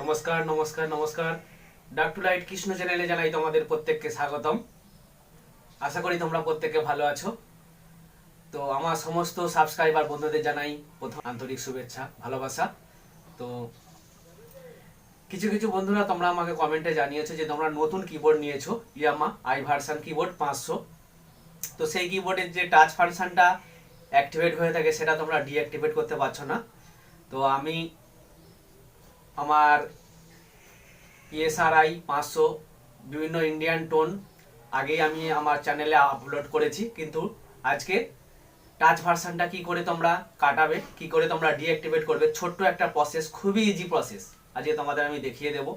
নমস্কার নমস্কার নমস্কার। ডাক টু লাইট কৃষ্ণ চ্যানেলে জানাই তোমাদের প্রত্যেককে স্বাগতম। আশা করি তোমরা প্রত্যেকে ভালো আছো। তো আমার সমস্ত সাবস্ক্রাইবার বন্ধুদের জানাই প্রথম আন্তরিক শুভেচ্ছা, ভালোবাসা। তো কিছু কিছু বন্ধুরা তোমরা আমাকে কমেন্টে জানিয়েছো যে তোমরা নতুন কিবোর্ড নিয়েছো ইয়ামা আই ভার্সান কিবোর্ড পাঁচশো। তো সেই কিবোর্ডের যে টাচ ফাংশনটা অ্যাক্টিভেট হয়ে থাকে, সেটা তোমরা ডিঅ্যাক্টিভেট করতে পারছ না। তো আমি আমার পিএসআরআই পাঁচশো, বিভিন্ন ইন্ডিয়ান টোন আগেই আমি আমার চ্যানেলে আপলোড করেছি, কিন্তু আজকে টাচ ভার্সানটা কি করে তোমরা কাটাবে, কি করে তোমরা ডিঅ্যাক্টিভেট করবে, ছোট্ট একটা প্রসেস খুবই ইজি প্রসেস আজকে তোমাদের আমি দেখিয়ে দেব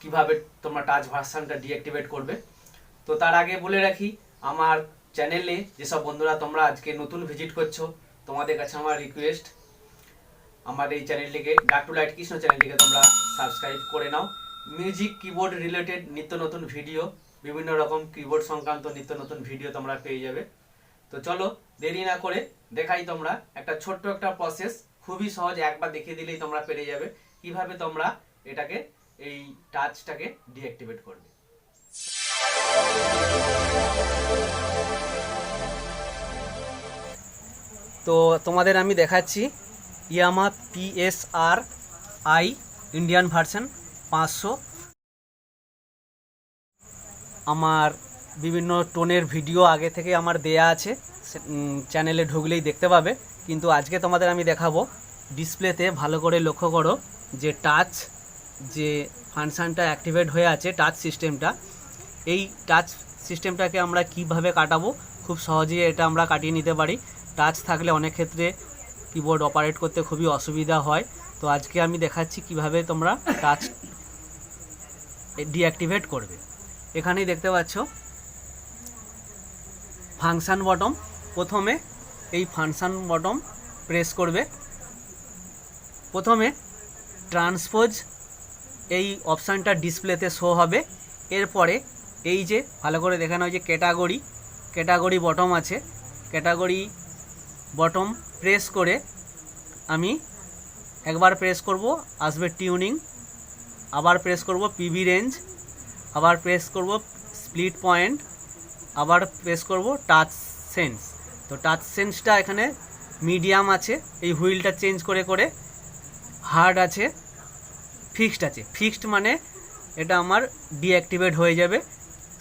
কীভাবে তোমরা টাচ ভার্সানটা ডিঅ্যাক্টিভেট করবে। তো তার আগে বলে রাখি, আমার চ্যানেলে যেসব বন্ধুরা তোমরা আজকে নতুন ভিজিট করছ, তোমাদের কাছে আমার রিকোয়েস্ট আমার এই চ্যানেলটিকে ডাক টু লাইট কৃষ্ণ চ্যানেলটিকে তোমরা সাবস্ক্রাইব করে নাও। মিউজিক কিবোর্ড রিলেটেড নিত্য নতুন ভিডিও বিভিন্ন রকম কিবোর্ড সংক্রান্ত নিত্য নতুন ভিডিও তোমরা পেয়ে যাবে। তো চলো, দেরি না করে দেখাই তোমরা একটা ছোট্ট একটা প্রসেস খুবই সহজ, একবার দেখিয়ে দিলেই তোমরা পেরে যাবে। কীভাবে তোমরা এটাকে, এই টাচটাকে ডিঅ্যাক্টিভেট করবে? তো তোমাদের আমি দেখাচ্ছি Yamaha PSR I Indian version পাঁচশো। আমার বিভিন্ন টোনের ভিডিও আগে থেকে আমার দেয়া আছে চ্যানেলে ঢুকলেই দেখতে পাবে। কিন্তু আজকে তোমাদের আমি দেখাবো ডিসপ্লেতে ভালো করে লক্ষ্য করো যে টাচ যে ফাংশানটা অ্যাক্টিভেট হয়ে আছে টাচ সিস্টেমটা এই টাচ সিস্টেমটাকে আমরা কীভাবে কাটাবো? খুব সহজেই এটা আমরা কাটিয়ে নিতে পারি। টাচ থাকলে অনেক ক্ষেত্রে কিবোর্ড অপারেট করতে খুবই অসুবিধা হয়। তো আজকে আমি দেখাচ্ছি কীভাবে তোমরা টাচ ডিঅ্যাক্টিভেট করবে। এখানেই দেখতে পাচ্ছ ফাংশন বটম প্রথমে এই ফাংশন বটম প্রেস করবে। প্রথমে ট্রান্সপোজ এই অপশানটা ডিসপ্লেতে শো হবে। এরপরে এই যে, ভালো করে দেখানো হয় যে ক্যাটাগরি ক্যাটাগরি বটম আছে। ক্যাটাগরি বটম প্রেস করে আমি একবার প্রেস করব, আসবে টিউনিং আবার প্রেস করব পিভি রেঞ্জ আবার প্রেস করব স্প্লিট পয়েন্ট আবার প্রেস করব টাচ সেন্স তো টাচ সেন্সটা এখানে মিডিয়াম আছে, এই হুইলটা চেঞ্জ করে করে হার্ড আছে ফিক্সড আছে। ফিক্সড মানে এটা আমার ডিঅ্যাক্টিভেট হয়ে যাবে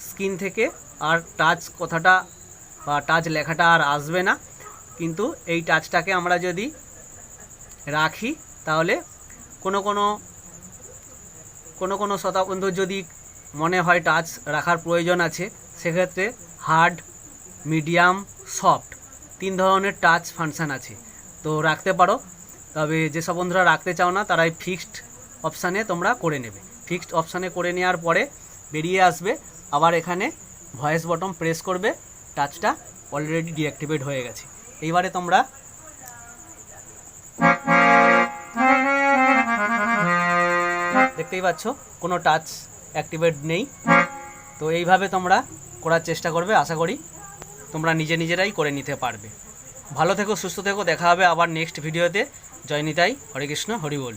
স্ক্রিন থেকে, আর টাচ কথাটা বা টাচ লেখাটা আর আসবে না। কিন্তু এই টাচটাকে আমরা যদি রাখি, তাহলে কোনো কোনো কোনো কোনো শতাবন্ধুর যদি মনে হয় টাচ রাখার প্রয়োজন আছে, সেক্ষেত্রে হার্ড মিডিয়াম সফট তিন ধরনের টাচ ফাংশান আছে। তো রাখতে পারো, তবে যেসব বন্ধুরা রাখতে চাও না, তারাই ফিক্সড অপশানে তোমরা করে নেবে। ফিক্সড অপশানে করে নেওয়ার পরে বেরিয়ে আসবে, আবার এখানে ভয়েস বটম প্রেস করবে টাচটা অলরেডি ডিঅ্যাক্টিভেট হয়ে গেছে। এইবারে তোমরা দেখতেই পাচ্ছ, কোনো টাচ অ্যাক্টিভেট নেই। তো এইভাবে তোমরা করার চেষ্টা করবে, আশা করি তোমরা নিজে নিজেরাই করে নিতে পারবে। ভালো থেকো, সুস্থ থেকো, দেখা হবে আবার নেক্সট ভিডিওতে জয় নিতাই, হরে কৃষ্ণ, হরি বল।